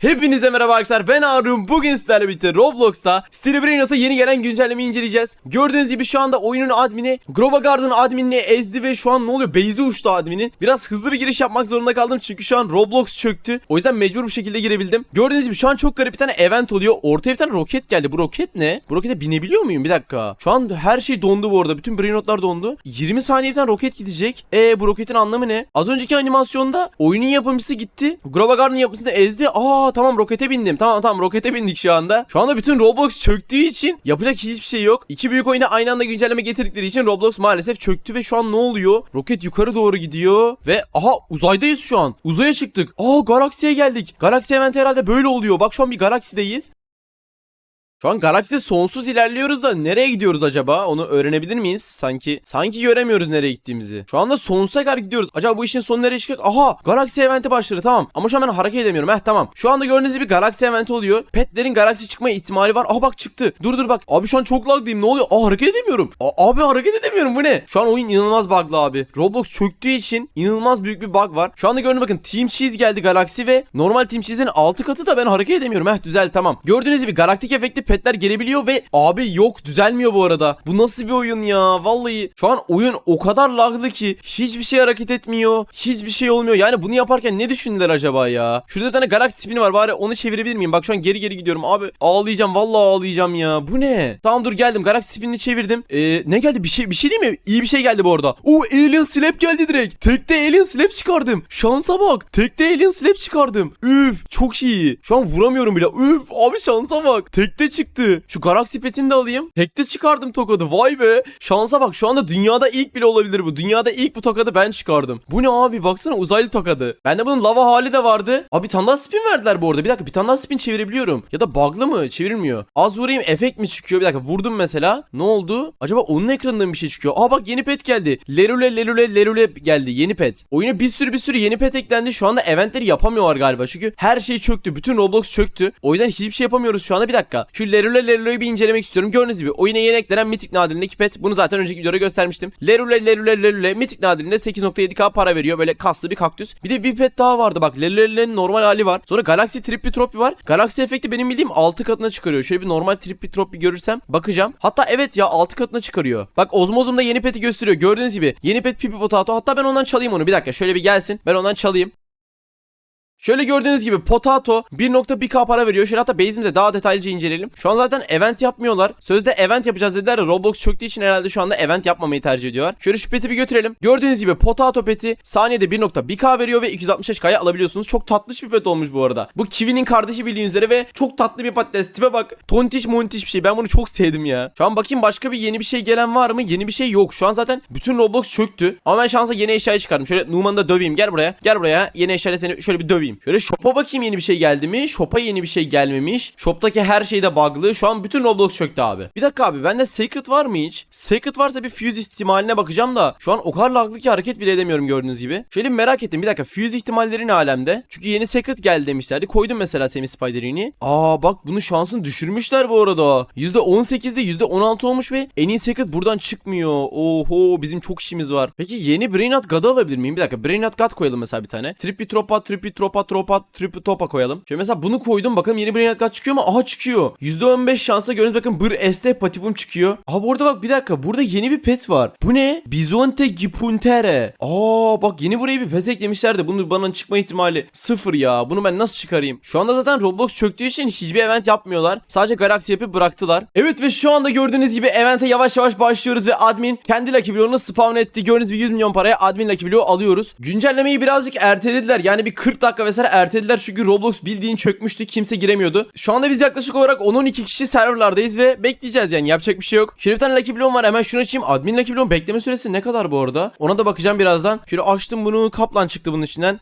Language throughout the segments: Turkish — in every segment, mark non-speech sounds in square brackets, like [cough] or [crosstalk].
Hepinize merhaba arkadaşlar ben Harun. Bugün sizlerle birlikte Roblox'ta Stillbrainot'a yeni gelen güncellemeyi inceleyeceğiz. Gördüğünüz gibi şu anda oyunun admini Grova Garden adminini ezdi ve şu an ne oluyor? Base'e uçtu adminin. Biraz hızlı bir giriş yapmak zorunda kaldım çünkü şu an Roblox çöktü. O yüzden mecbur bu şekilde girebildim. Gördüğünüz gibi şu an çok garip bir tane event oluyor. Ortaya bir tane roket geldi. Bu roket ne? Bu rokete binebiliyor muyum? Bir dakika. Şu an her şey dondu bu arada. Bütün Brainot'lar dondu. 20 saniye bir tane roket gidecek. E bu roketin anlamı ne? Az önceki animasyonda oyunun yapımcısı gitti. Grova Garden yapımcısını ezdi. Aa tamam rokete bindim. Tamam tamam rokete bindik şu anda. Şu anda bütün Roblox çöktüğü için yapacak hiçbir şey yok. İki büyük oyuna aynı anda güncelleme getirdikleri için Roblox maalesef çöktü ve şu an ne oluyor? Roket yukarı doğru gidiyor ve aha uzaydayız şu an. Uzaya çıktık. Aa galaksiye geldik. Galaksi event herhalde böyle oluyor. Bak şu an bir galaksideyiz. Şu an galakside sonsuz ilerliyoruz da nereye gidiyoruz acaba? Onu öğrenebilir miyiz? Sanki sanki göremiyoruz nereye gittiğimizi. Şu anda sonsuza kadar gidiyoruz. Acaba bu işin sonu nereye çıkacak? Aha! Galaksi eventi başladı tamam. Ama şu an ben hareket edemiyorum. Heh tamam. Şu anda gördüğünüz gibi galaksi eventi oluyor. Petlerin galaksi çıkma ihtimali var. Aha bak çıktı. Dur dur bak. Abi şu an çok lagdayım. Ne oluyor? Aa hareket edemiyorum. Aa, abi hareket edemiyorum. Bu ne? Şu an oyun inanılmaz bug'lı abi. Roblox çöktüğü için inanılmaz büyük bir bug var. Şu anda gördüğünüz bakın Team Cheese geldi galaksi ve normal Team Cheese'in 6 katı da ben hareket edemiyorum. Heh düzel tamam. Gördüğünüz gibi galaktik efekti petler gelebiliyor ve abi yok düzelmiyor bu arada. Bu nasıl bir oyun ya? Vallahi şu an oyun o kadar laglı ki hiçbir şey hareket etmiyor. Hiçbir şey olmuyor. Yani bunu yaparken ne düşündüler acaba ya? Şurada bir tane galaksi spini var. Bari onu çevirebilir miyim? Bak şu an geri geri gidiyorum. Abi ağlayacağım. Vallahi ağlayacağım ya. Bu ne? Tamam dur geldim. Galaksi spinini çevirdim. Ee, ne geldi? Bir şey bir şey değil mi? İyi bir şey geldi bu arada. Oo alien slap geldi direkt. Tekte alien slap çıkardım. Şansa bak. Tekte alien slap çıkardım. Üf çok iyi. Şu an vuramıyorum bile. Üf abi şansa bak. Tekte çıktı. Şu galaksi petini de alayım. Tekte çıkardım tokadı. Vay be. Şansa bak şu anda dünyada ilk bile olabilir bu. Dünyada ilk bu tokadı ben çıkardım. Bu ne abi baksana uzaylı tokadı. Bende bunun lava hali de vardı. Abi bir tane daha spin verdiler bu arada. Bir dakika bir tane daha spin çevirebiliyorum. Ya da bug'lı mı? Çevirmiyor. Az vurayım efekt mi çıkıyor? Bir dakika vurdum mesela. Ne oldu? Acaba onun ekranında mı bir şey çıkıyor? Aa bak yeni pet geldi. Lerule lerule lerule geldi. Yeni pet. Oyuna bir sürü bir sürü yeni pet eklendi. Şu anda eventleri yapamıyorlar galiba. Çünkü her şey çöktü. Bütün Roblox çöktü. O yüzden hiçbir şey yapamıyoruz şu anda. Bir dakika. Şu lerule lerule'yi bir incelemek istiyorum. Gördüğünüz gibi oyuna yeni eklenen mitik nadirindeki pet. Bunu zaten önceki videoda göstermiştim. Lerule lerule lerule mitik nadirinde 8.7k para veriyor. Böyle kaslı bir kaktüs. Bir de bir pet daha vardı bak. Lerule'lerin normal hali var. Sonra Galaxy Trippy Tropi var. Galaxy efekti benim bildiğim 6 katına çıkarıyor. Şöyle bir normal Trippy Tropi görürsem bakacağım. Hatta evet ya 6 katına çıkarıyor. Bak Ozmozum'da yeni peti gösteriyor. Gördüğünüz gibi yeni pet Pipi Potato. Hatta ben ondan çalayım onu. Bir dakika şöyle bir gelsin. Ben ondan çalayım. Şöyle gördüğünüz gibi Potato 1.1k para veriyor. Şöyle hatta base'imize daha detaylıca inceleyelim. Şu an zaten event yapmıyorlar. Sözde event yapacağız dediler de Roblox çöktüğü için herhalde şu anda event yapmamayı tercih ediyorlar. Şöyle şu peti bir götürelim. Gördüğünüz gibi Potato peti saniyede 1.1k veriyor ve 265k'ya alabiliyorsunuz. Çok tatlış bir pet olmuş bu arada. Bu Kiwi'nin kardeşi bildiğiniz üzere ve çok tatlı bir patates. Tipe bak. Tontiş montiş bir şey. Ben bunu çok sevdim ya. Şu an bakayım başka bir yeni bir şey gelen var mı? Yeni bir şey yok. Şu an zaten bütün Roblox çöktü. Ama ben şansa yeni eşyayı çıkardım. Şöyle Numan'ı da döveyim. Gel buraya. Gel buraya. Yeni eşyayla seni şöyle bir döveyim. Şöyle shop'a bakayım yeni bir şey geldi mi? Shop'a yeni bir şey gelmemiş. Shop'taki her şey de bug'lı. Şu an bütün Roblox çöktü abi. Bir dakika abi bende Secret var mı hiç? Secret varsa bir Fuse ihtimaline bakacağım da şu an o kadar laglı ki hareket bile edemiyorum gördüğünüz gibi. Şöyle bir merak ettim. Bir dakika Fuse ihtimalleri ne alemde? Çünkü yeni Secret geldi demişlerdi. Koydum mesela Semi Spider'ini. Aa bak bunun şansını düşürmüşler bu arada. %18'de %16 olmuş ve en iyi Secret buradan çıkmıyor. Oho bizim çok işimiz var. Peki yeni Brainot God'ı alabilir miyim? Bir dakika Brainot God koyalım mesela bir tane. Trippy Tropa, Trippy Tropa, Tropa, Trippy Topa koyalım. Şöyle mesela bunu koydum bakalım yeni Brainot God çıkıyor mu? Aha çıkıyor. %15 şansa gördüğünüz bakın bir este patibum çıkıyor. Aha burada bak bir dakika burada yeni bir pet var. Bu ne? Bizonte Gipuntere. Aa bak yeni buraya bir pet eklemişler de bunun bana çıkma ihtimali sıfır ya. Bunu ben nasıl çıkarayım? Şu anda zaten Roblox çöktüğü için hiçbir event yapmıyorlar. Sadece Galaxy yapıp bıraktılar. Evet ve şu anda gördüğünüz gibi evente yavaş yavaş başlıyoruz ve admin kendi Lucky Block'unu spawn etti. Gördüğünüz gibi 100 milyon paraya admin Lucky alıyoruz. Güncellemeyi birazcık ertelediler. Yani bir 40 dakika vesaire ertelediler çünkü Roblox bildiğin çökmüştü. Kimse giremiyordu. Şu anda biz yaklaşık olarak 10-12 kişi serverlardayız ve bekleyeceğiz yani yapacak bir şey yok. Şöyle bir tane Lucky Block'um var hemen şunu açayım. Admin Lucky Block'un bekleme süresi ne kadar bu arada? Ona da bakacağım birazdan. Şöyle açtım bunu. Kaplan çıktı bunun içinden.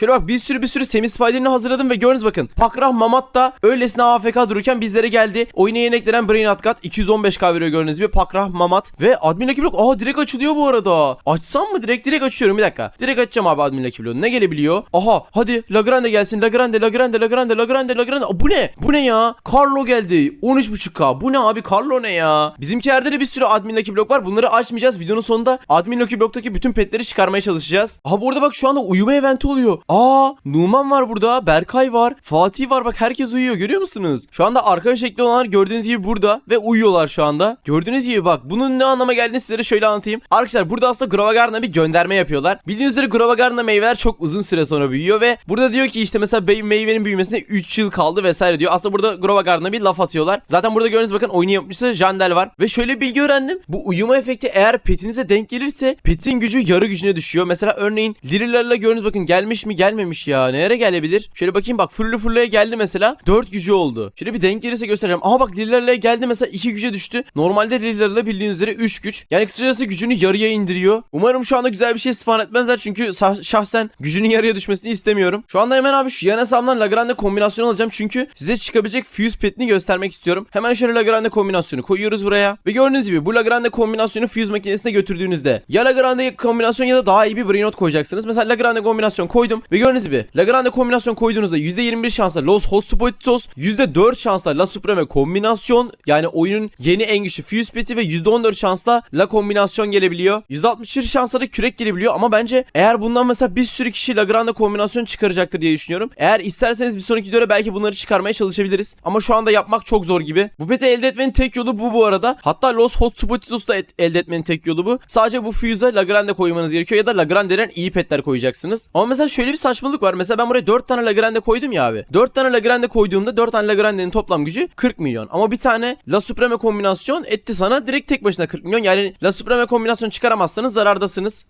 Şöyle bak bir sürü bir sürü Semi Spider'ını hazırladım ve görünüz bakın. Pakrah Mamat da öylesine AFK dururken bizlere geldi. Oyuna yeni eklenen Brain Atkat 215k veriyor gördüğünüz gibi. Pakrah Mamat ve Admin Lucky Block. Aa direkt açılıyor bu arada. Açsam mı direkt? Direkt açıyorum bir dakika. Direkt açacağım abi Admin Lucky. Ne gelebiliyor? Aha hadi Lagrande gelsin. Lagrande, Lagrande, Lagrande, Lagrande, Lagrande. Aa, bu ne? Bu ne ya? Carlo geldi. 13.5k. Bu ne abi? Carlo ne ya? Bizimkilerde de bir sürü Admin Lucky Block var. Bunları açmayacağız. Videonun sonunda Admin Lucky Block'taki bütün petleri çıkarmaya çalışacağız. Aha bu bak şu anda uyuma eventi oluyor. Aa Numan var burada. Berkay var. Fatih var. Bak herkes uyuyor. Görüyor musunuz? Şu anda arkadaş ekli olanlar gördüğünüz gibi burada ve uyuyorlar şu anda. Gördüğünüz gibi bak bunun ne anlama geldiğini sizlere şöyle anlatayım. Arkadaşlar burada aslında Gravagarn'a bir gönderme yapıyorlar. Bildiğiniz üzere Gravagarn'da meyveler çok uzun süre sonra büyüyor ve burada diyor ki işte mesela meyvenin büyümesine 3 yıl kaldı vesaire diyor. Aslında burada Gravagarn'da bir laf atıyorlar. Zaten burada gördüğünüz bakın oyunu yapmışsa Jandel var. Ve şöyle bilgi öğrendim. Bu uyuma efekti eğer petinize denk gelirse petin gücü yarı gücüne düşüyor. Mesela örneğin Lirilerle gördüğünüz bakın gelmiş mi gelmemiş ya. Nereye gelebilir? Şöyle bakayım bak fırlı fırlaya geldi mesela 4 gücü oldu. Şöyle bir denk gelirse göstereceğim. Aha bak Lirilerle geldi mesela 2 güce düştü. Normalde Lirilerle bildiğiniz üzere 3 güç. Yani kısacası gücünü yarıya indiriyor. Umarım şu anda güzel bir şey spawn etmezler çünkü şahsen gücünün yarıya düşmesini istemiyorum. Şu anda hemen abi şu yan hesabımdan Lagrange kombinasyonu alacağım çünkü size çıkabilecek fuse petini göstermek istiyorum. Hemen şöyle Lagrange kombinasyonu koyuyoruz buraya. Ve gördüğünüz gibi bu Lagrange kombinasyonu fuse makinesine götürdüğünüzde ya Lagrange kombinasyon ya da daha iyi bir Brainot koyacaksınız. Mesela Lagrange kombinasyon koydum ve gördüğünüz gibi Lagrange kombinasyon koyduğunuzda %21 şansla Los Hotspotitos, %4 şansla La Supreme kombinasyon yani oyunun yeni en güçlü fuse peti ve %14 şansla La kombinasyon gelebiliyor. %61 şansla da kürek gelebiliyor ama bence eğer bundan mesela bir sürü kişi Lagrange kombinasyon çıkaracaktır diye düşünüyorum. Eğer isterseniz bir sonraki videoda belki bunları çıkarmaya çalışabiliriz. Ama şu anda yapmak çok zor gibi. Bu peti elde etmenin tek yolu bu bu arada. Hatta Los Hotspotitos da elde etmenin tek yolu bu. Sadece bu fuse'a Lagrange koymanız gerekiyor ya da Lagrange'den iyi petler koyacaksınız. Ama mesela şöyle bir saçmalık var. Mesela ben buraya 4 tane Lagrange koydum ya abi. 4 tane Lagrange koyduğumda 4 tane Lagrange'nin toplam gücü 40 milyon. Ama bir tane La Supreme kombinasyon etti sana direkt tek başına 40 milyon. Yani La Supreme kombinasyon çıkaramazsanız zarardasınız.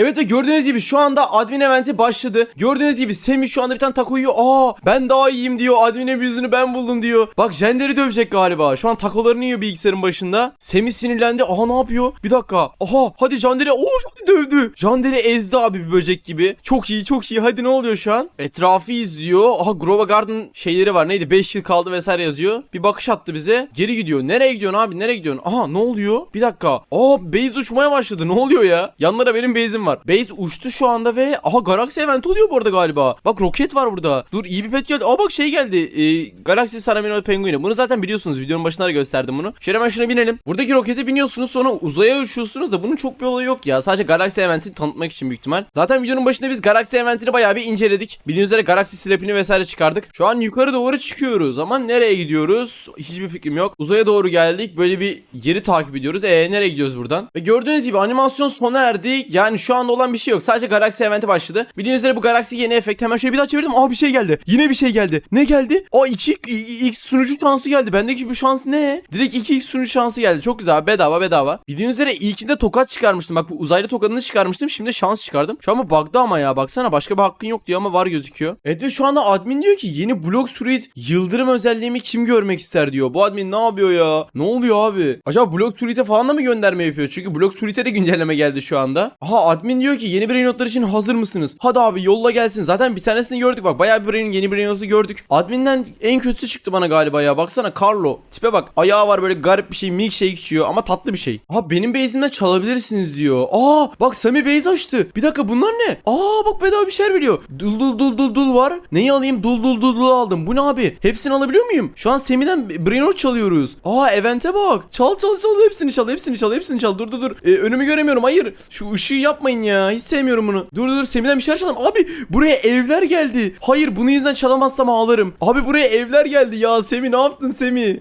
Evet ve gördüğünüz gibi şu anda admin eventi başladı. Gördüğünüz gibi Semih şu anda bir tane yiyor. Aa ben daha iyiyim diyor. Admin abuzunu ben buldum diyor. Bak Jender'i dövecek galiba. Şu an takolarını yiyor bilgisayarın başında. Semih sinirlendi. Aha ne yapıyor? Bir dakika. Aha hadi Jender'i Oo dövdü. Jender'i ezdi abi bir böcek gibi. Çok iyi çok iyi. Hadi ne oluyor şu an? Etrafı izliyor. Aha Grova Garden şeyleri var. Neydi? 5 yıl kaldı vesaire yazıyor. Bir bakış attı bize. Geri gidiyor. Nereye gidiyorsun abi? Nereye gidiyorsun? Aha ne oluyor? Bir dakika. Aa base uçmaya başladı. Ne oluyor ya? Yanlara benim base'im var. Base uçtu şu anda ve aha Galaxy event oluyor bu arada galiba. Bak roket var burada. Dur iyi bir pet geldi. Aa bak şey geldi. Ee, Galaxy Saramino Penguin'i. Bunu zaten biliyorsunuz. Videonun başında da gösterdim bunu. Şöyle hemen şuna binelim. Buradaki rokete biniyorsunuz sonra uzaya uçuyorsunuz da bunun çok bir olayı yok ya. Sadece Galaxy eventini tanıtmak için büyük ihtimal. Zaten videonun başında biz Galaxy eventini bayağı bir inceledik. Bildiğiniz üzere Galaxy Slap'ini vesaire çıkardık. Şu an yukarı doğru çıkıyoruz ama nereye gidiyoruz? Hiçbir fikrim yok. Uzaya doğru geldik. Böyle bir yeri takip ediyoruz. Ee nereye gidiyoruz buradan? Ve gördüğünüz gibi animasyon sona erdi. Yani şu anda olan bir şey yok. Sadece Galaxy eventi başladı. Bildiğiniz üzere bu Galaxy yeni efekt. Hemen şöyle bir daha çevirdim. Aa bir şey geldi. Yine bir şey geldi. Ne geldi? Aa 2 x sunucu şansı geldi. Bendeki bu şans ne? Direkt 2x sunucu şansı geldi. Çok güzel. Bedava bedava. Bildiğiniz üzere ilkinde tokat çıkarmıştım. Bak bu uzaylı tokadını çıkarmıştım. Şimdi şans çıkardım. Şu an bu bug'da ama ya. Baksana başka bir hakkın yok diyor ama var gözüküyor. Evet ve şu anda admin diyor ki yeni Block Suite yıldırım özelliğimi kim görmek ister diyor. Bu admin ne yapıyor ya? Ne oluyor abi? Acaba Block Suite'e falan da mı gönderme yapıyor? Çünkü Block Suite'e de güncelleme geldi şu anda. Aha admin diyor ki yeni brain notlar için hazır mısınız? Hadi abi yolla gelsin. Zaten bir tanesini gördük bak. Bayağı bir brain, yeni brain notu gördük. Adminden en kötüsü çıktı bana galiba ya. Baksana Carlo. Tipe bak. Ayağı var böyle garip bir şey. Milkshake içiyor ama tatlı bir şey. Aha benim base'imden çalabilirsiniz diyor. Aa bak Sami base açtı. Bir dakika bunlar ne? Aa bak bedava bir şeyler veriyor. Dul dul dul dul dul var. Neyi alayım? Dul dul dul dul aldım. Bu ne abi? Hepsini alabiliyor muyum? Şu an Sami'den brain not çalıyoruz. Aa evente bak. Çal çal çal hepsini çal hepsini çal hepsini çal. Dur dur dur. Ee, önümü göremiyorum. Hayır. Şu ışığı yapmayın ya. Hiç sevmiyorum bunu. Dur dur. Sami'den bir şeyler çalalım. Abi buraya evler geldi. Hayır bunu yüzden çalamazsam ağlarım. Abi buraya evler geldi ya. Semi ne yaptın Semi?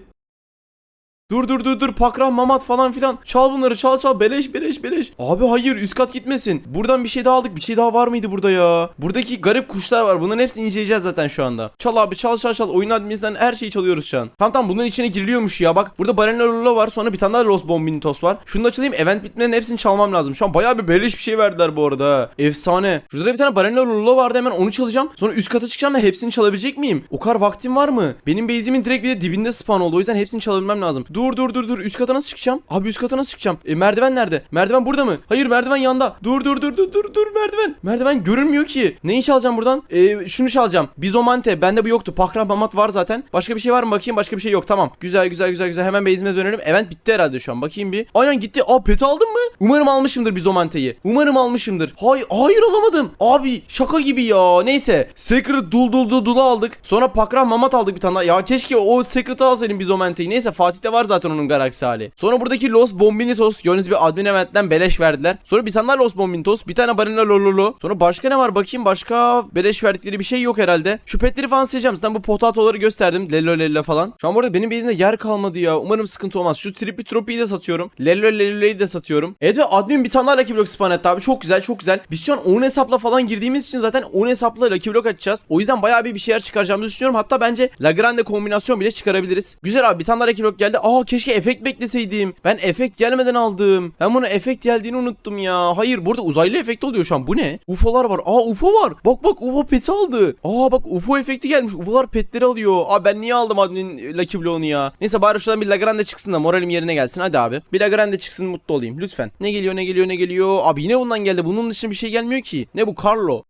Dur dur dur dur pakram mamat falan filan. Çal bunları çal çal beleş beleş beleş. Abi hayır üst kat gitmesin. Buradan bir şey daha aldık. Bir şey daha var mıydı burada ya? Buradaki garip kuşlar var. Bunların hepsini inceleyeceğiz zaten şu anda. Çal abi çal çal çal. Oyun adminimizden her şeyi çalıyoruz şu an. Tamam tamam bunların içine giriliyormuş ya. Bak burada Barena Lula var. Sonra bir tane daha Los Bombinitos var. Şunu da açayım. Event bitmenin hepsini çalmam lazım. Şu an bayağı bir beleş bir şey verdiler bu arada. Efsane. Şurada da bir tane Barena Lula vardı. Hemen onu çalacağım. Sonra üst kata çıkacağım ve hepsini çalabilecek miyim? O kadar vaktim var mı? Benim base'imin direkt bir de dibinde spawn oldu. O yüzden hepsini çalabilmem lazım. Dur dur dur dur. Üst kata nasıl çıkacağım? Abi üst kata nasıl çıkacağım? E, merdiven nerede? Merdiven burada mı? Hayır merdiven yanda. Dur dur dur dur dur dur merdiven. Merdiven görünmüyor ki. Neyi çalacağım buradan? E, şunu çalacağım. Bizomante. Bende bu yoktu. Pakra mamat var zaten. Başka bir şey var mı? Bakayım başka bir şey yok. Tamam. Güzel güzel güzel güzel. Hemen base'ime dönelim. Event bitti herhalde şu an. Bakayım bir. Aynen gitti. Aa pet aldın mı? Umarım almışımdır Bizomante'yi. Umarım almışımdır. Hayır hayır alamadım. Abi şaka gibi ya. Neyse. Secret dul dul dul dul aldık. Sonra Pakra mamat aldık bir tane daha. Ya keşke o Secret'ı alsaydım Bizomante'yi. Neyse Fatih'te var zaten onun Galaxy hali. Sonra buradaki Los Bombinitos gördüğünüz gibi admin eventten beleş verdiler. Sonra bir tane daha Los Bombinitos, bir tane Barina Lololo. Sonra başka ne var bakayım başka beleş verdikleri bir şey yok herhalde. Şu petleri falan sileceğim. Zaten bu potatoları gösterdim. Lello Lello falan. Şu an burada benim base'imde yer kalmadı ya. Umarım sıkıntı olmaz. Şu Trippy Tropi'yi de satıyorum. Lello Lello'yu de satıyorum. Evet ve admin bir tane daha Lucky Block spawn etti abi. Çok güzel çok güzel. Biz şu an 10 hesapla falan girdiğimiz için zaten 10 hesapla Lucky Block açacağız. O yüzden bayağı bir bir şeyler çıkaracağımızı düşünüyorum. Hatta bence Lagrange kombinasyon bile çıkarabiliriz. Güzel abi bir tane daha Lucky Block geldi. Aa keşke efekt bekleseydim. Ben efekt gelmeden aldım. Ben bunu efekt geldiğini unuttum ya. Hayır burada uzaylı efekt oluyor şu an. Bu ne? UFO'lar var. Aa UFO var. Bak bak UFO peti aldı. Aa bak UFO efekti gelmiş. UFO'lar petleri alıyor. Aa ben niye aldım admin Lucky Block'unu ya? Neyse bari şuradan bir Lagrange çıksın da moralim yerine gelsin. Hadi abi. Bir Lagrange çıksın mutlu olayım. Lütfen. Ne geliyor ne geliyor ne geliyor? Abi yine bundan geldi. Bunun dışında bir şey gelmiyor ki. Ne bu Carlo?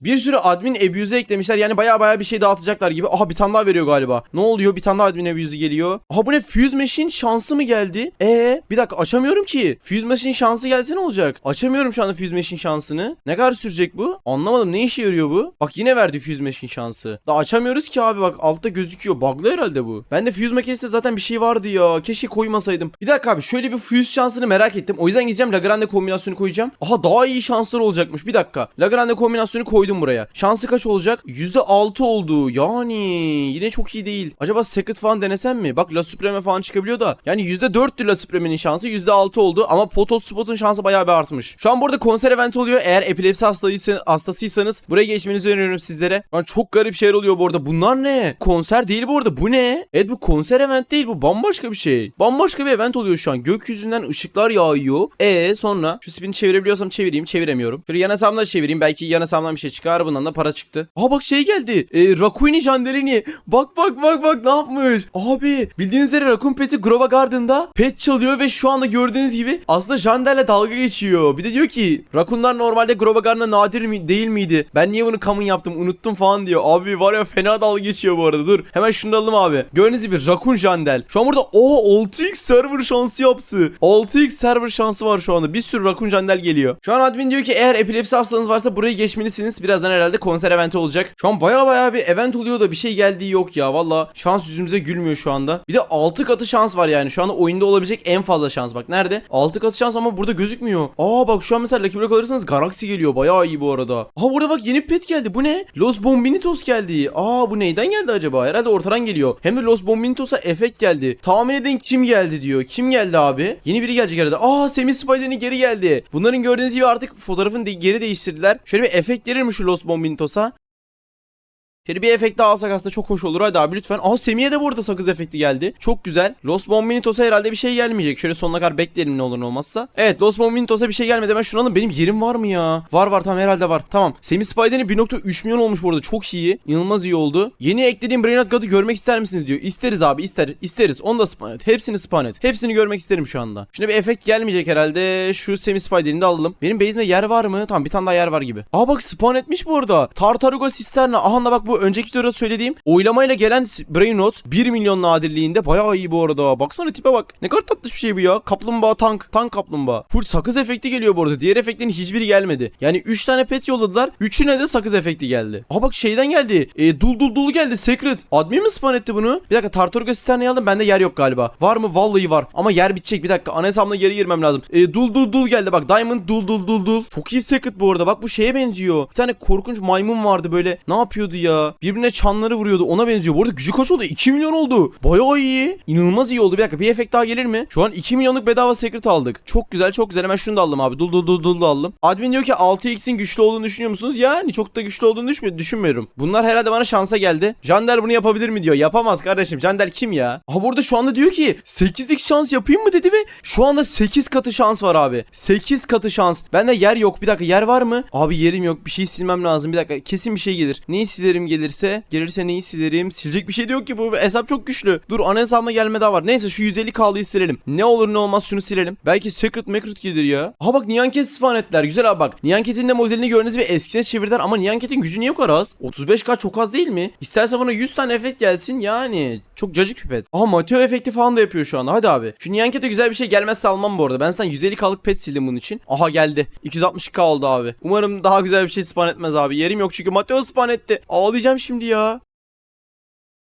Bir sürü admin abuse'e eklemişler. Yani baya baya bir şey dağıtacaklar gibi. Aha bir tane daha veriyor galiba. Ne oluyor? Bir tane daha admin abuse geliyor. Aha bu ne? Fuse Machine şansı mı geldi? Ee, bir dakika açamıyorum ki. Fuse Machine şansı gelse ne olacak? Açamıyorum şu anda Fuse Machine şansını. Ne kadar sürecek bu? Anlamadım. Ne işe yarıyor bu? Bak yine verdi Fuse Machine şansı. Da açamıyoruz ki abi bak altta gözüküyor. Bug'lı herhalde bu. Ben de Fuse makinesinde zaten bir şey vardı ya. Keşke koymasaydım. Bir dakika abi şöyle bir Fuse şansını merak ettim. O yüzden gideceğim Lagrange kombinasyonu koyacağım. Aha daha iyi şanslar olacakmış. Bir dakika. Lagrange kombinasyonu koydum buraya. Şansı kaç olacak? %6 oldu. Yani yine çok iyi değil. Acaba Secret falan denesem mi? Bak La Supreme falan çıkabiliyor da. Yani %4'tü La Supreme'nin şansı. %6 oldu ama Potot Spot'un şansı bayağı bir artmış. Şu an burada konser event oluyor. Eğer epilepsi hastaysa, hastasıysanız buraya geçmenizi öneriyorum sizlere. Lan çok garip şeyler oluyor bu arada. Bunlar ne? Konser değil bu arada. Bu ne? Evet bu konser event değil. Bu bambaşka bir şey. Bambaşka bir event oluyor şu an. Gökyüzünden ışıklar yağıyor. E sonra şu spini çevirebiliyorsam çevireyim. Çeviremiyorum. Şöyle yan hesabımda çevireyim. Belki yan hesabımdan bir şey çıkar. Bundan da para çıktı. Aa bak şey geldi. E, Rakuni Jandelini. Bak bak bak bak ne yapmış. Abi bildiğiniz üzere Rakun Pet'i Grova Garden'da pet çalıyor ve şu anda gördüğünüz gibi aslında Jandel'le dalga geçiyor. Bir de diyor ki Rakunlar normalde Grova Garden'da nadir mi değil miydi? Ben niye bunu common yaptım unuttum falan diyor. Abi var ya fena dalga geçiyor bu arada dur. Hemen şunu da alalım abi. Gördüğünüz gibi Rakun Jandel. Şu an burada o 6x server şansı yaptı. 6x server şansı var şu anda. Bir sürü Rakun Jandel geliyor. Şu an admin diyor ki eğer epilepsi hastanız varsa burayı geçmelisiniz. Birazdan herhalde konser eventi olacak. Şu an baya baya bir event oluyor da bir şey geldiği yok ya. Valla şans yüzümüze gülmüyor şu anda. Bir de 6 katı şans var yani. Şu anda oyunda olabilecek en fazla şans. Bak nerede? 6 katı şans ama burada gözükmüyor. Aa bak şu an mesela Lucky Block alırsanız Galaxy geliyor. Baya iyi bu arada. Aha burada bak yeni pet geldi. Bu ne? Los Bombinitos geldi. Aa bu neyden geldi acaba? Herhalde ortadan geliyor. Hem de Los Bombinitos'a efekt geldi. Tahmin edin kim geldi diyor. Kim geldi abi? Yeni biri gelecek herhalde. Aa Semi Spider'in geri geldi. Bunların gördüğünüz gibi artık fotoğrafını de geri değiştirdiler. Şöyle bir efekt gelir mi şu Los Bombinitos'a? Şöyle bir efekt daha alsak aslında çok hoş olur. Hadi abi lütfen. Aa Semih'e de burada sakız efekti geldi. Çok güzel. Los Bombinitos'a herhalde bir şey gelmeyecek. Şöyle sonuna kadar bekleyelim ne olur ne olmazsa. Evet Los Bombinitos'a bir şey gelmedi. Ben şunu alayım. Benim yerim var mı ya? Var var tamam herhalde var. Tamam. Semih Spider'in 1.3 milyon olmuş bu arada. Çok iyi. İnanılmaz iyi oldu. Yeni eklediğim Brainrot God'u görmek ister misiniz diyor. İsteriz abi ister, isteriz. Onu da spawn et. Hepsini spawn et. Hepsini görmek isterim şu anda. Şimdi bir efekt gelmeyecek herhalde. Şu Semih Spider'ini de alalım. Benim base'imde yer var mı? Tamam bir tane daha yer var gibi. Aa bak spawn etmiş bu arada. Tartaruga Cisterna. Aha da bak bu önceki videoda söylediğim oylamayla gelen Brain Rot 1 milyon nadirliğinde bayağı iyi bu arada. Baksana tipe bak. Ne kadar tatlı bir şey bu ya. Kaplumbağa tank. Tank kaplumbağa. Full sakız efekti geliyor bu arada. Diğer efektlerin hiçbiri gelmedi. Yani 3 tane pet yolladılar. Üçüne de sakız efekti geldi. Aa bak şeyden geldi. E, dul dul dul geldi. Secret. Admin mi spawn etti bunu? Bir dakika Tartaruga Cisterna'yı aldım. Bende yer yok galiba. Var mı? Vallahi var. Ama yer bitecek. Bir dakika. Ana hesabına geri girmem lazım. E, dul dul dul geldi. Bak Diamond dul dul dul dul. Çok iyi Secret bu arada. Bak bu şeye benziyor. Bir tane korkunç maymun vardı böyle. Ne yapıyordu ya? Birbirine çanları vuruyordu. Ona benziyor. Bu arada gücü kaç oldu? 2 milyon oldu. Bayağı iyi. İnanılmaz iyi oldu. Bir dakika bir efekt daha gelir mi? Şu an 2 milyonluk bedava secret aldık. Çok güzel çok güzel. Hemen şunu da aldım abi. Dul dul dul dul aldım. Admin diyor ki 6x'in güçlü olduğunu düşünüyor musunuz? Yani çok da güçlü olduğunu düşünmüyorum. düşünmüyorum. Bunlar herhalde bana şansa geldi. Jandel bunu yapabilir mi diyor. Yapamaz kardeşim. Jandel kim ya? Ha burada şu anda diyor ki 8x şans yapayım mı dedi ve şu anda 8 katı şans var abi. 8 katı şans. Bende yer yok. Bir dakika yer var mı? Abi yerim yok. Bir şey silmem lazım. Bir dakika kesin bir şey gelir. Neyi silerim gelirse? Gelirse neyi silerim? Silecek bir şey de yok ki bu hesap çok güçlü. Dur ana hesabıma gelme daha var. Neyse şu 150 kaldığı silelim. Ne olur ne olmaz şunu silelim. Belki secret macret gelir ya. Aha bak Nyanket spawn ettiler. Güzel abi bak. Nyanket'in de modelini gördüğünüz gibi eskisine çevirdiler ama Nyanket'in gücü niye bu kadar az? 35k çok az değil mi? İsterse bana 100 tane efekt gelsin yani. Çok cacık pipet. Aha Mateo efekti falan da yapıyor şu anda. Hadi abi. Şu Nyanket'e güzel bir şey gelmezse almam bu arada. Ben zaten 150k'lık pet sildim bunun için. Aha geldi. 260k oldu abi. Umarım daha güzel bir şey spawn etmez abi. Yerim yok çünkü Mateo spawn etti. Ağlayacağım şimdi ya.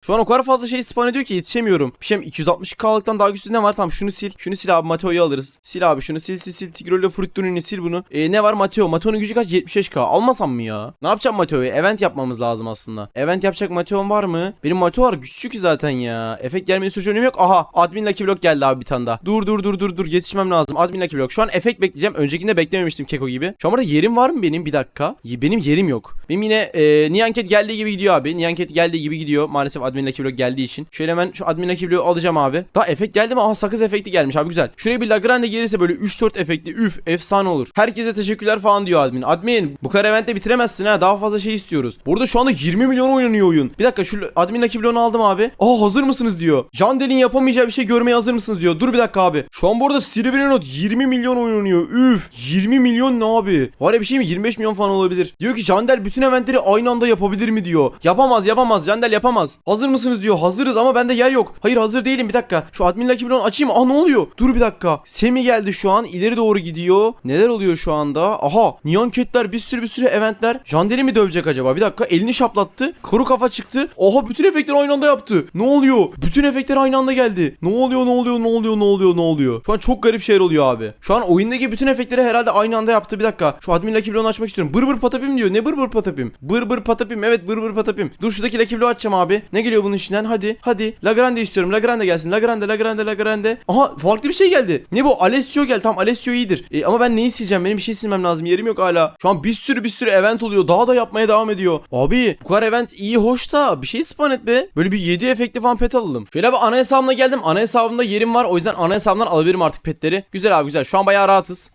Şu an o kadar fazla şey spawn ediyor ki yetişemiyorum. Bir şey 260k'lıktan daha güçsüz ne var? Tamam şunu sil. Şunu sil abi Mateo'yu alırız. Sil abi şunu sil sil sil. Tigrol'le Fruit'tunini sil bunu. E, ne var Mateo? Mateo'nun gücü kaç? 75k. Almasam mı ya? Ne yapacağım Mateo'yu? Event yapmamız lazım aslında. Event yapacak Mateo'm var mı? Benim Mateo var güçlü ki zaten ya. Efekt gelmeyi sürücü önemi yok. Aha admin Lucky Block geldi abi bir tane daha. Dur dur dur dur dur yetişmem lazım. Admin Lucky Block. Şu an efekt bekleyeceğim. Öncekinde beklememiştim Keko gibi. Şu an burada yerim var mı benim? Bir dakika. Benim yerim yok. Benim yine e, Nyanket geldiği gibi gidiyor abi. Nyanket geldiği gibi gidiyor. Maalesef admin Lucky Block geldiği için. Şöyle hemen şu admin Lucky alacağım abi. Daha efekt geldi mi? Aha sakız efekti gelmiş abi güzel. Şuraya bir Lagrande gelirse böyle 3-4 efekti üf efsane olur. Herkese teşekkürler falan diyor admin. Admin bu kadar eventte bitiremezsin ha. Daha fazla şey istiyoruz. Burada şu anda 20 milyon oynanıyor oyun. Bir dakika şu admin Lucky aldım abi. Aa hazır mısınız diyor. Jandel'in yapamayacağı bir şey görmeye hazır mısınız diyor. Dur bir dakika abi. Şu an bu arada Silver Note 20 milyon oynanıyor. Üf 20 milyon ne abi? Var ya bir şey mi? 25 milyon falan olabilir. Diyor ki Jandel bütün eventleri aynı anda yapabilir mi diyor. Yapamaz yapamaz Jandel yapamaz. Hazır mısınız diyor. Hazırız ama bende yer yok. Hayır hazır değilim bir dakika. Şu admin Lucky açayım. Aa ne oluyor? Dur bir dakika. Semi geldi şu an. ileri doğru gidiyor. Neler oluyor şu anda? Aha. Neon Cat'ler bir sürü bir sürü eventler. Jandel'i mi dövecek acaba? Bir dakika. Elini şaplattı. Kuru kafa çıktı. Oha bütün efektleri aynı anda yaptı. Ne oluyor? Bütün efektler aynı anda geldi. Ne oluyor? Ne oluyor? Ne oluyor? Ne oluyor? Ne oluyor? Şu an çok garip şeyler oluyor abi. Şu an oyundaki bütün efektleri herhalde aynı anda yaptı. Bir dakika. Şu admin Lucky Block'u açmak istiyorum. Bır bır patapim diyor. Ne bır bır patapim? Bır bır patapim. Evet bır bır patapim. Dur şuradaki Lucky Block'u açacağım abi. Ne geliyor bunun içinden? Hadi. Hadi. Lagrande istiyorum. Lagrande gelsin. Lagrande, Lagrande, Lagrande. Aha farklı bir şey geldi. Ne bu? Alessio geldi. Tamam Alessio iyidir. E, ama ben neyi sileceğim? Benim bir şey silmem lazım. Yerim yok hala. Şu an bir sürü bir sürü event oluyor. Daha da yapmaya devam ediyor. Abi bu kadar event iyi hoş da bir şey spawn et be. Böyle bir 7 efektif falan pet alalım. Şöyle bir ana hesabımda geldim. Ana hesabımda yerim var. O yüzden ana hesabımdan alabilirim artık petleri. Güzel abi güzel. Şu an bayağı rahatız.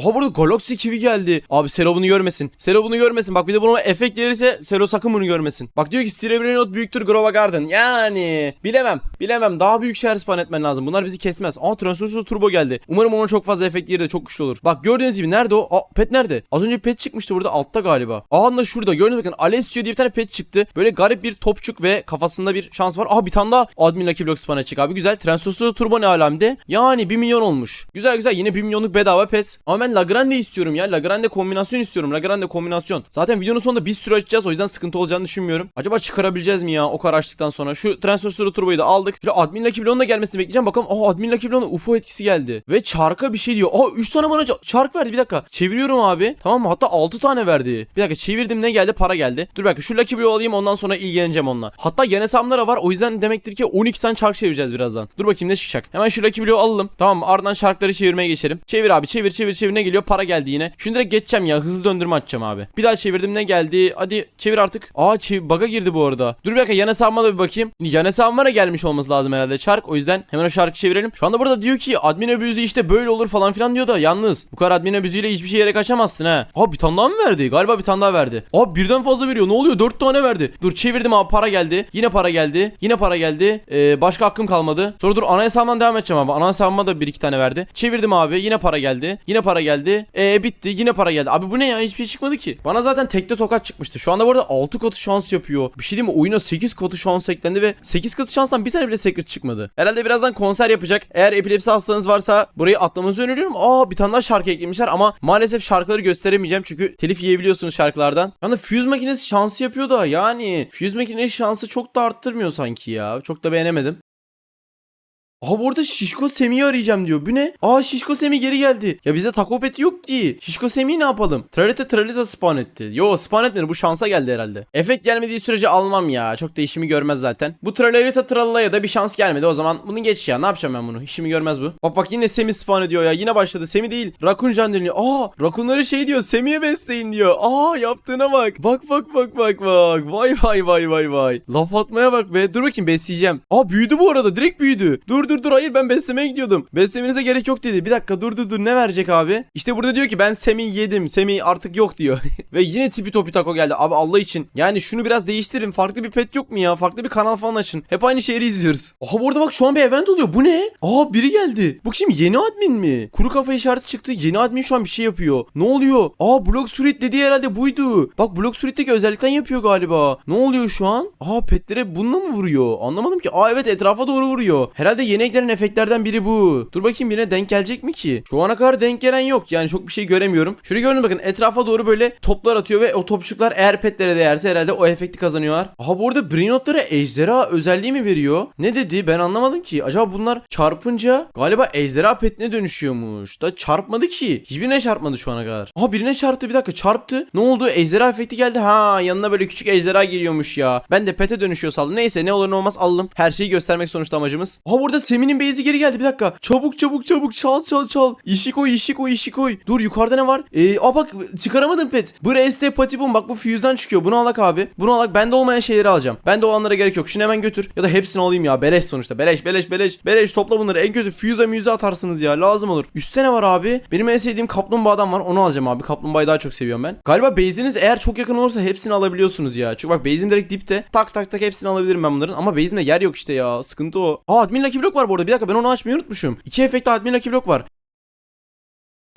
Oha burada Galaxy Kiwi geldi. Abi Selo bunu görmesin. Selo bunu görmesin. Bak bir de buna efekt gelirse Selo sakın bunu görmesin. Bak diyor ki Strawberry büyüktür Grova Garden. Yani bilemem. Bilemem. Daha büyük şeyler spawn etmen lazım. Bunlar bizi kesmez. Aa Transformers Turbo geldi. Umarım onun çok fazla efekt yeri de çok güçlü olur. Bak gördüğünüz gibi nerede o? Aa pet nerede? Az önce pet çıkmıştı burada altta galiba. Aa da şurada. Gördüğünüz bakın Alessio diye bir tane pet çıktı. Böyle garip bir topçuk ve kafasında bir şans var. Aa bir tane daha Admin Lucky Block spawn edecek abi. Güzel. Transformers Turbo ne alemde? Yani 1 milyon olmuş. Güzel güzel. Yine 1 milyonluk bedava pet. Ama ben Lagrande istiyorum ya. Lagrande kombinasyon istiyorum. Lagrande kombinasyon. Zaten videonun sonunda bir sürü açacağız. O yüzden sıkıntı olacağını düşünmüyorum. Acaba çıkarabileceğiz mi ya o kadar açtıktan sonra? Şu Transfer Turbo'yu da aldık. Şöyle Admin Lucky Block'un da gelmesini bekleyeceğim. Bakalım. Aa Admin Lucky Block'un UFO etkisi geldi. Ve çarka bir şey diyor. Aa 3 tane bana ça- çark verdi. Bir dakika. Çeviriyorum abi. Tamam mı? Hatta 6 tane verdi. Bir dakika çevirdim ne geldi? Para geldi. Dur dakika şu Lucky Block'u alayım ondan sonra ilgileneceğim onunla. Hatta yan hesaplara var. O yüzden demektir ki 12 tane çark çevireceğiz birazdan. Dur bakayım ne çıkacak. Hemen şu Lucky Block'u alalım. Tamam mı? Ardından çarkları çevirmeye geçelim. Çevir abi çevir çevir çevir ne geliyor? Para geldi yine. Şunu direkt geçeceğim ya. Hızlı döndürme açacağım abi. Bir daha çevirdim ne geldi? Hadi çevir artık. Aa çev baga girdi bu arada. Dur bir dakika yan hesabıma da bir bakayım. Yan hesabıma da gelmiş olması lazım herhalde çark. O yüzden hemen o şarkı çevirelim. Şu anda burada diyor ki admin abüzü işte böyle olur falan filan diyor da yalnız. Bu kadar admin abüzüyle hiçbir şeye kaçamazsın ha. Aa bir tane daha mı verdi? Galiba bir tane daha verdi. Aa birden fazla veriyor. Ne oluyor? Dört tane verdi. Dur çevirdim abi para geldi. Yine para geldi. Yine para geldi. Ee, başka hakkım kalmadı. Sonra dur ana hesabımdan devam edeceğim abi. Ana hesabıma da bir iki tane verdi. Çevirdim abi. Yine para geldi. Yine para geldi. Ee bitti. Yine para geldi. Abi bu ne ya? Hiçbir şey çıkmadı ki. Bana zaten tekte tokat çıkmıştı. Şu anda bu arada 6 katı şans yapıyor. Bir şey diyeyim mi? Oyuna 8 katı şans eklendi ve 8 katı şanstan bir tane bile secret çıkmadı. Herhalde birazdan konser yapacak. Eğer epilepsi hastanız varsa burayı atlamanızı öneriyorum. Aa bir tane daha şarkı eklemişler ama maalesef şarkıları gösteremeyeceğim çünkü telif yiyebiliyorsunuz şarkılardan. Yani Fuse makinesi şansı yapıyor da yani Fuse makinesi şansı çok da arttırmıyor sanki ya. Çok da beğenemedim. Aha bu arada Şişko Semi'yi arayacağım diyor. Bu ne? Aa Şişko Semi geri geldi. Ya bizde taco peti yok ki. Şişko Semi'yi ne yapalım? Tralita Tralita spawn etti. Yo spawn etmedi. Bu şansa geldi herhalde. Efekt gelmediği sürece almam ya. Çok da işimi görmez zaten. Bu Tralita Tralaya da bir şans gelmedi. O zaman bunu geç ya. Ne yapacağım ben bunu? İşimi görmez bu. Bak bak yine Semi spawn ediyor ya. Yine başladı. Semi değil. Rakun Can deniyor. Aa Rakunları şey diyor. Semi'ye besleyin diyor. Aa yaptığına bak. Bak bak bak bak bak. Vay vay vay vay vay. Laf atmaya bak be. Dur bakayım besleyeceğim. Aa büyüdü bu arada. Direkt büyüdü. Dur dur dur. Hayır ben beslemeye gidiyordum. Beslemenize gerek yok dedi. Bir dakika dur dur dur. Ne verecek abi? İşte burada diyor ki ben Semi yedim. Semi artık yok diyor. [laughs] Ve yine tipi topi taco geldi. Abi Allah için. Yani şunu biraz değiştirin. Farklı bir pet yok mu ya? Farklı bir kanal falan açın. Hep aynı şeyleri izliyoruz. Aha bu arada bak şu an bir event oluyor. Bu ne? Aa biri geldi. Bu kim? Yeni admin mi? Kuru kafa işareti çıktı. Yeni admin şu an bir şey yapıyor. Ne oluyor? Aa Block Suite dediği herhalde buydu. Bak Block Suite'deki özellikten yapıyor galiba. Ne oluyor şu an? Aa petlere bununla mı vuruyor? Anlamadım ki. Aa evet etrafa doğru vuruyor. Herhalde yeni yeni eklenen efektlerden biri bu. Dur bakayım birine denk gelecek mi ki? Şu ana kadar denk gelen yok. Yani çok bir şey göremiyorum. Şurayı gördün bakın etrafa doğru böyle toplar atıyor ve o topçuklar eğer petlere değerse herhalde o efekti kazanıyorlar. Aha bu arada Brainotlara ejderha özelliği mi veriyor? Ne dedi ben anlamadım ki. Acaba bunlar çarpınca galiba ejderha petine dönüşüyormuş. Da çarpmadı ki. Hiçbirine çarpmadı şu ana kadar. Aha birine çarptı bir dakika çarptı. Ne oldu? Ejderha efekti geldi. Ha yanına böyle küçük ejderha geliyormuş ya. Ben de pete dönüşüyor saldım. Neyse ne olur ne olmaz aldım. Her şeyi göstermek sonuçta amacımız. Aha burada Semi'nin base'i geri geldi bir dakika. Çabuk çabuk çabuk çal çal çal. İşi koy işi koy işi koy. Dur yukarıda ne var? Ee, aa bak çıkaramadım pet. Brest patibum bak bu fuse'dan çıkıyor. Bunu alak abi. Bunu alak. Bende olmayan şeyleri alacağım. Bende olanlara gerek yok. Şunu hemen götür. Ya da hepsini alayım ya. Beleş sonuçta. Beleş beleş beleş. Beleş topla bunları. En kötü fuse'a müze atarsınız ya. Lazım olur. Üstte ne var abi? Benim en sevdiğim kaplumbağadan var. Onu alacağım abi. Kaplumbağayı daha çok seviyorum ben. Galiba base'iniz eğer çok yakın olursa hepsini alabiliyorsunuz ya. Çünkü bak base'im direkt dipte. Tak tak tak hepsini alabilirim ben bunların. Ama base'imde yer yok işte ya. Sıkıntı o. Aa admin lucky block bu arada. Bir dakika ben onu açmayı unutmuşum. İki efekte admin lucky block var.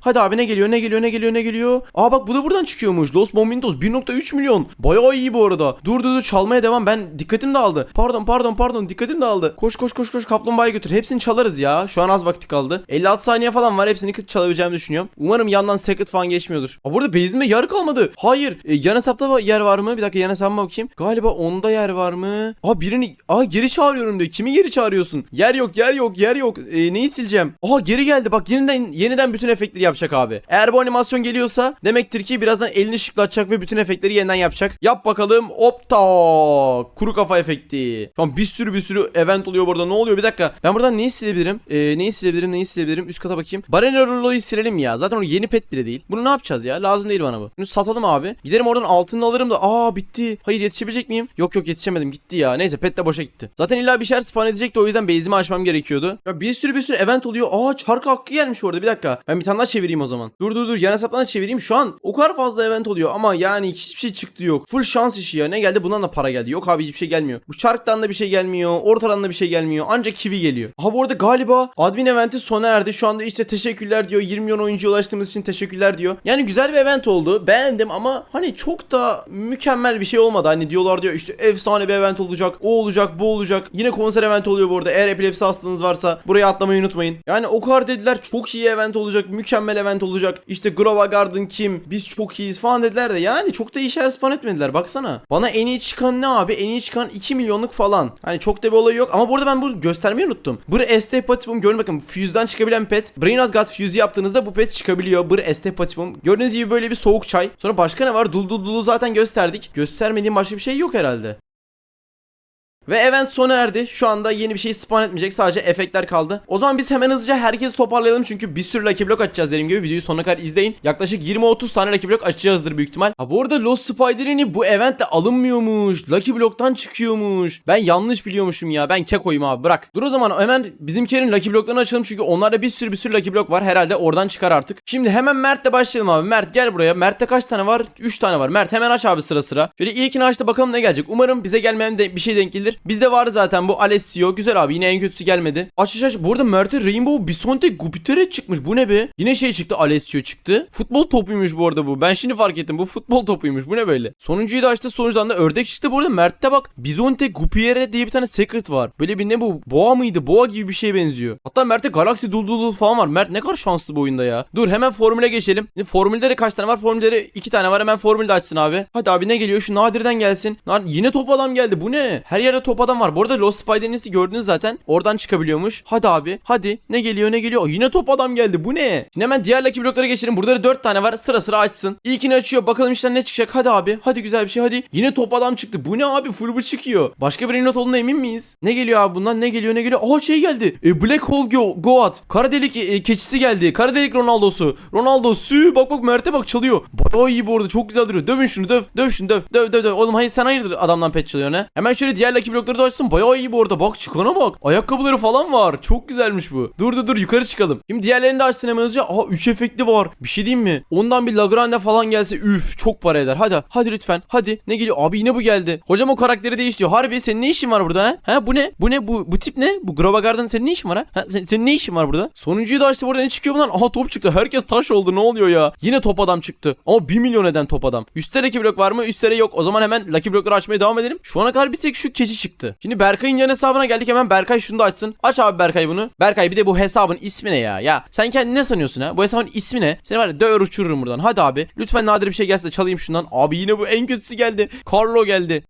Hadi abi ne geliyor ne geliyor ne geliyor ne geliyor. Aa bak bu da buradan çıkıyormuş. Los Momentos 1.3 milyon. Bayağı iyi bu arada. Dur dur dur çalmaya devam. Ben dikkatim dağıldı. Pardon pardon pardon dikkatim dağıldı. Koş koş koş koş kaplumbağayı götür. Hepsini çalarız ya. Şu an az vakti kaldı. 56 saniye falan var. Hepsini çalabileceğimi düşünüyorum. Umarım yandan secret falan geçmiyordur. Aa burada base'imde yer kalmadı. Hayır. E, yan hesapta yer var mı? Bir dakika yan hesabıma bakayım. Galiba onda yer var mı? Aa birini Aa geri çağırıyorum diyor. Kimi geri çağırıyorsun? Yer yok yer yok yer yok. E, neyi sileceğim? Aa geri geldi. Bak yeniden yeniden bütün efektleri yapacak abi. Eğer bu animasyon geliyorsa demektir ki birazdan elini şıklatacak ve bütün efektleri yeniden yapacak. Yap bakalım. Opta. Kuru kafa efekti. Tamam bir sürü bir sürü event oluyor burada. Ne oluyor? Bir dakika. Ben buradan neyi silebilirim? Ee, neyi silebilirim? Neyi silebilirim? Üst kata bakayım. Barenerolo'yu silelim ya. Zaten o yeni pet bile değil. Bunu ne yapacağız ya? Lazım değil bana bu. Bunu satalım abi. Giderim oradan altını alırım da. Aa bitti. Hayır yetişebilecek miyim? Yok yok yetişemedim. Gitti ya. Neyse pet de boşa gitti. Zaten illa bir şeyler spawn edecekti. O yüzden base'imi açmam gerekiyordu. Ya bir sürü bir sürü event oluyor. Aa çarkı hakkı gelmiş orada. Bir dakika. Ben bir tane daha çevireyim o zaman. Dur dur dur. Yan hesaptan çevireyim. Şu an o kadar fazla event oluyor ama yani hiçbir şey çıktı yok. Full şans işi ya. Ne geldi? Bundan da para geldi. Yok abi hiçbir şey gelmiyor. Bu çarktan da bir şey gelmiyor. Ortadan da bir şey gelmiyor. Ancak kivi geliyor. Ha bu arada galiba admin eventi sona erdi. Şu anda işte teşekkürler diyor. 20 milyon oyuncuya ulaştığımız için teşekkürler diyor. Yani güzel bir event oldu. Beğendim ama hani çok da mükemmel bir şey olmadı. Hani diyorlar diyor işte efsane bir event olacak. O olacak, bu olacak. Yine konser event oluyor bu arada. Eğer epilepsi hastalığınız varsa buraya atlamayı unutmayın. Yani o kadar dediler çok iyi event olacak. Mükemmel event olacak. İşte Grova Garden kim? Biz çok iyiyiz falan dediler de yani çok da iyi şeyler etmediler. Baksana. Bana en iyi çıkan ne abi? En iyi çıkan 2 milyonluk falan. Hani çok da bir olayı yok. Ama bu arada ben bunu göstermeyi unuttum. Bır ST Patibum görün bakın. Fuse'dan çıkabilen pet. Brain Has Got Fuse yaptığınızda bu pet çıkabiliyor. Bır ST Patibum. Gördüğünüz gibi böyle bir soğuk çay. Sonra başka ne var? Dul dul dulu zaten gösterdik. Göstermediğim başka bir şey yok herhalde. Ve event sona erdi. Şu anda yeni bir şey spawn etmeyecek. Sadece efektler kaldı. O zaman biz hemen hızlıca herkesi toparlayalım. Çünkü bir sürü Lucky Block açacağız dediğim gibi. Videoyu sonuna kadar izleyin. Yaklaşık 20-30 tane Lucky Block açacağızdır büyük ihtimal. Ha bu arada Lost Spider'ini bu eventte alınmıyormuş. Lucky Block'tan çıkıyormuş. Ben yanlış biliyormuşum ya. Ben kekoyum abi bırak. Dur o zaman hemen bizimkilerin Lucky Block'larını açalım. Çünkü onlarda bir sürü bir sürü Lucky Block var. Herhalde oradan çıkar artık. Şimdi hemen Mert'le başlayalım abi. Mert gel buraya. Mert'te kaç tane var? 3 tane var. Mert hemen aç abi sıra sıra. Şöyle ilkini aç da bakalım ne gelecek. Umarım bize gelmeyen de bir şey denk gelir. Bizde vardı zaten bu Alessio. Güzel abi yine en kötüsü gelmedi. Aç aç aç. Bu arada Mert'e Rainbow Bisonte Jupiter'e çıkmış. Bu ne be? Yine şey çıktı Alessio çıktı. Futbol topuymuş bu arada bu. Ben şimdi fark ettim. Bu futbol topuymuş. Bu ne böyle? Sonuncuyu da açtı. Sonuçtan da ördek çıktı. Bu arada Mert'te bak. Bisonte Jupiter'e diye bir tane secret var. Böyle bir ne bu? Boğa mıydı? Boğa gibi bir şey benziyor. Hatta Mert'te Galaxy Duldulu falan var. Mert ne kadar şanslı bu oyunda ya. Dur hemen formüle geçelim. Şimdi Formülde de kaç tane var? Formülde iki tane var. Hemen formülde açsın abi. Hadi abi ne geliyor? Şu nadirden gelsin. Lan yine top adam geldi. Bu ne? Her yerde top adam var. Bu arada Lost Spider'inizi gördünüz zaten. Oradan çıkabiliyormuş. Hadi abi. Hadi. Ne geliyor ne geliyor? Yine top adam geldi. Bu ne? Şimdi hemen diğer Lucky bloklara geçelim. Burada da 4 tane var. Sıra sıra açsın. İlkini açıyor. Bakalım işte ne çıkacak. Hadi abi. Hadi güzel bir şey. Hadi. Yine top adam çıktı. Bu ne abi? Full bu çıkıyor. Başka bir not olduğuna emin miyiz? Ne geliyor abi bundan? Ne geliyor ne geliyor? Aa şey geldi. E, Black Hole Go Goat. Kara delik e, keçisi geldi. Kara delik Ronaldo'su. Ronaldo sü. Bak bak Mert'e bak çalıyor. Bayağı iyi bu arada. Çok güzel duruyor. Dövün şunu döv. Döv şunu döv. Döv döv döv. Oğlum hayır sen hayırdır adamdan pet çalıyor ne? Hemen şöyle diğer Lucky blokları da açsın. Bayağı iyi bu arada. Bak çıkana bak. Ayakkabıları falan var. Çok güzelmiş bu. Dur dur dur yukarı çıkalım. Şimdi diğerlerini de açsın hemen hızlıca. Aha 3 efekti var. Bir şey diyeyim mi? Ondan bir Lagrande falan gelse üf çok para eder. Hadi hadi lütfen. Hadi ne geliyor? Abi yine bu geldi. Hocam o karakteri değiştiriyor. Harbi senin ne işin var burada ha? Ha bu ne? Bu ne? Bu bu tip ne? Bu Grova senin ne işin var ha? ha sen- senin ne işin var burada? Sonuncuyu da açtı burada ne çıkıyor bundan? Aha top çıktı. Herkes taş oldu. Ne oluyor ya? Yine top adam çıktı. Ama 1 milyon eden top adam. Üstte Lucky Block var mı? Üstte yok. O zaman hemen Lucky Block'ları açmaya devam edelim. Şu ana kadar bir tek şu keçi çıktı. Şimdi Berkay'ın yan hesabına geldik hemen Berkay şunu da açsın. Aç abi Berkay bunu. Berkay bir de bu hesabın ismi ne ya? Ya sen kendini ne sanıyorsun ha? Bu hesabın ismi ne? Seni var ya döver uçururum buradan. Hadi abi. Lütfen nadir bir şey gelse de çalayım şundan. Abi yine bu en kötüsü geldi. Carlo geldi.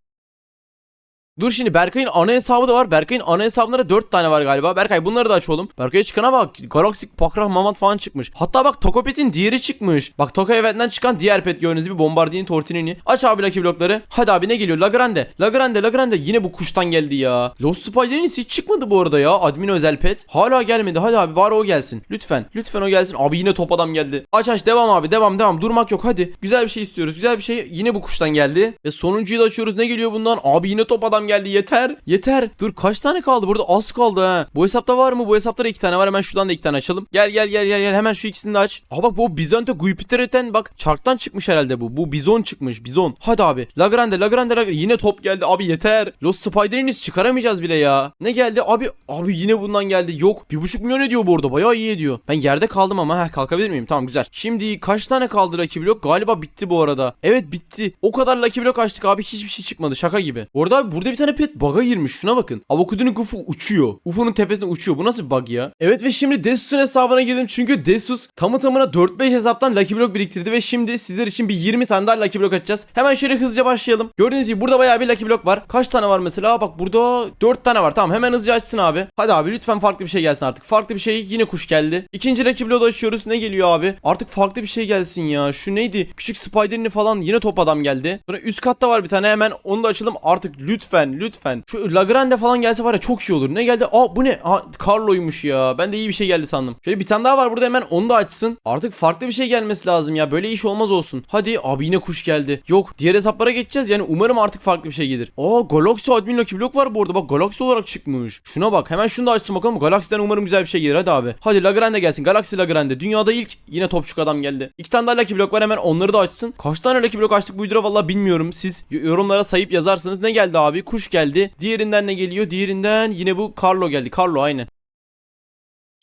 Dur şimdi Berkay'ın ana hesabı da var. Berkay'ın ana hesabında 4 tane var galiba. Berkay bunları da aç oğlum. Berkay'a çıkana bak. Galaxy Pakrah Mamat falan çıkmış. Hatta bak Tokopet'in diğeri çıkmış. Bak Toka evinden çıkan diğer pet gördüğünüz gibi Bombardier'in Tortinini. Aç abi Lucky blokları. Hadi abi ne geliyor? Lagrande. Lagrande Lagrande. Yine bu kuştan geldi ya. Lost Spider'in hiç çıkmadı bu arada ya. Admin özel pet. Hala gelmedi. Hadi abi bari o gelsin. Lütfen. Lütfen o gelsin. Abi yine top adam geldi. Aç aç devam abi. Devam devam. Durmak yok hadi. Güzel bir şey istiyoruz. Güzel bir şey. Yine bu kuştan geldi. Ve sonuncuyu da açıyoruz. Ne geliyor bundan? Abi yine top adam geldi. Yeter. Yeter. Dur kaç tane kaldı? Burada az kaldı ha. Bu hesapta var mı? Bu hesapta da iki tane var. Hemen şuradan da iki tane açalım. Gel gel gel gel gel. Hemen şu ikisini de aç. Aa bak bu Bizonto Guipitere'den bak çarktan çıkmış herhalde bu. Bu bizon çıkmış. Bizon. Hadi abi. Lagrande Lagrande Lagrande. Yine top geldi. Abi yeter. Lost Spider'iniz çıkaramayacağız bile ya. Ne geldi? Abi abi yine bundan geldi. Yok. Bir buçuk milyon ediyor bu arada. Bayağı iyi ediyor. Ben yerde kaldım ama. Heh kalkabilir miyim? Tamam güzel. Şimdi kaç tane kaldı Lucky Block? Galiba bitti bu arada. Evet bitti. O kadar Lucky Block açtık abi. Hiçbir şey çıkmadı. Şaka gibi. Orada burada bir tane pet bug'a girmiş. Şuna bakın. Avokudunun Gufu uçuyor. UFO'nun tepesine uçuyor. Bu nasıl bug ya? Evet ve şimdi Desus'un hesabına girdim. Çünkü Desus tamı tamına 4-5 hesaptan Lucky Block biriktirdi ve şimdi sizler için bir 20 tane daha Lucky Block açacağız. Hemen şöyle hızlıca başlayalım. Gördüğünüz gibi burada bayağı bir Lucky Block var. Kaç tane var mesela? Bak burada 4 tane var. Tamam hemen hızlıca açsın abi. Hadi abi lütfen farklı bir şey gelsin artık. Farklı bir şey yine kuş geldi. İkinci Lucky Block'u açıyoruz. Ne geliyor abi? Artık farklı bir şey gelsin ya. Şu neydi? Küçük Spider'ini falan yine top adam geldi. Sonra üst katta var bir tane. Hemen onu da açalım. Artık lütfen lütfen. Şu Lagrande falan gelse var ya çok iyi olur. Ne geldi? Aa bu ne? Aa Carlo'ymuş ya. Ben de iyi bir şey geldi sandım. Şöyle bir tane daha var burada hemen onu da açsın. Artık farklı bir şey gelmesi lazım ya. Böyle iş olmaz olsun. Hadi abi yine kuş geldi. Yok diğer hesaplara geçeceğiz. Yani umarım artık farklı bir şey gelir. Aa Galaxy Admin Lucky Block var bu arada. Bak Galaxy olarak çıkmış. Şuna bak. Hemen şunu da açsın bakalım. Galaxy'den umarım güzel bir şey gelir. Hadi abi. Hadi Lagrande gelsin. Galaxy Lagrande. Dünyada ilk yine topçuk adam geldi. İki tane daha Lucky Block var. Hemen onları da açsın. Kaç tane Lucky Block açtık bu videoda valla bilmiyorum. Siz yorumlara sayıp yazarsanız ne geldi abi? Kuş geldi. Diğerinden ne geliyor? Diğerinden yine bu Carlo geldi. Carlo aynen.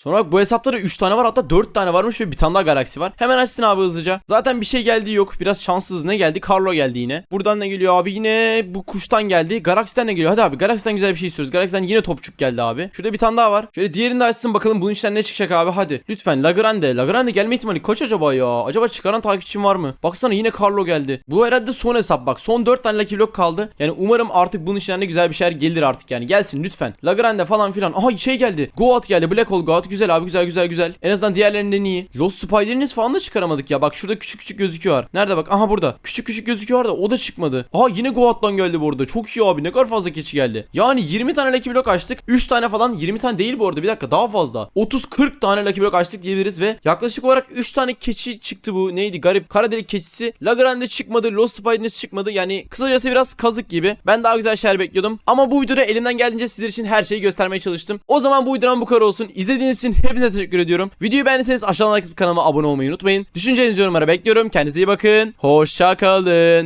Sonra bak bu hesapta da 3 tane var hatta 4 tane varmış ve bir tane daha galaksi var. Hemen açsın abi hızlıca. Zaten bir şey geldi yok. Biraz şanssız ne geldi? Carlo geldi yine. Buradan ne geliyor abi? Yine bu kuştan geldi. Galaxy'den ne geliyor? Hadi abi Galaxy'den güzel bir şey istiyoruz. Galaxy'den yine topçuk geldi abi. Şurada bir tane daha var. Şöyle diğerini de açsın bakalım bunun içinden ne çıkacak abi. Hadi. Lütfen Lagrande. Lagrande gelme ihtimali kaç acaba ya? Acaba çıkaran takipçim var mı? Baksana yine Carlo geldi. Bu herhalde son hesap bak. Son 4 tane Lucky Block kaldı. Yani umarım artık bunun içinden de güzel bir şeyler gelir artık yani. Gelsin lütfen. Lagrande falan filan. Aha şey geldi. Goat geldi. Black Hole Goat. Güzel abi güzel güzel güzel. En azından diğerlerinden iyi. Lost Spider'iniz falan da çıkaramadık ya. Bak şurada küçük küçük gözüküyor. Nerede bak? Aha burada. Küçük küçük gözüküyor da o da çıkmadı. Aha yine Goat'tan geldi bu arada. Çok iyi abi. Ne kadar fazla keçi geldi. Yani 20 tane Lucky Block açtık. 3 tane falan 20 tane değil bu arada. Bir dakika daha fazla. 30-40 tane Lucky Block açtık diyebiliriz ve yaklaşık olarak 3 tane keçi çıktı bu. Neydi? Garip kara delik keçisi. Lagrande çıkmadı. Lost Spider'iniz çıkmadı. Yani kısacası biraz kazık gibi. Ben daha güzel şeyler bekliyordum. Ama bu videoda elimden geldiğince sizler için her şeyi göstermeye çalıştım. O zaman bu videodan bu kadar olsun. İzlediğiniz için hepinize teşekkür ediyorum. Videoyu beğendiyseniz aşağıdan like kanalıma abone olmayı unutmayın. Düşüncelerinizi yorumlara bekliyorum. Kendinize iyi bakın. Hoşça kalın.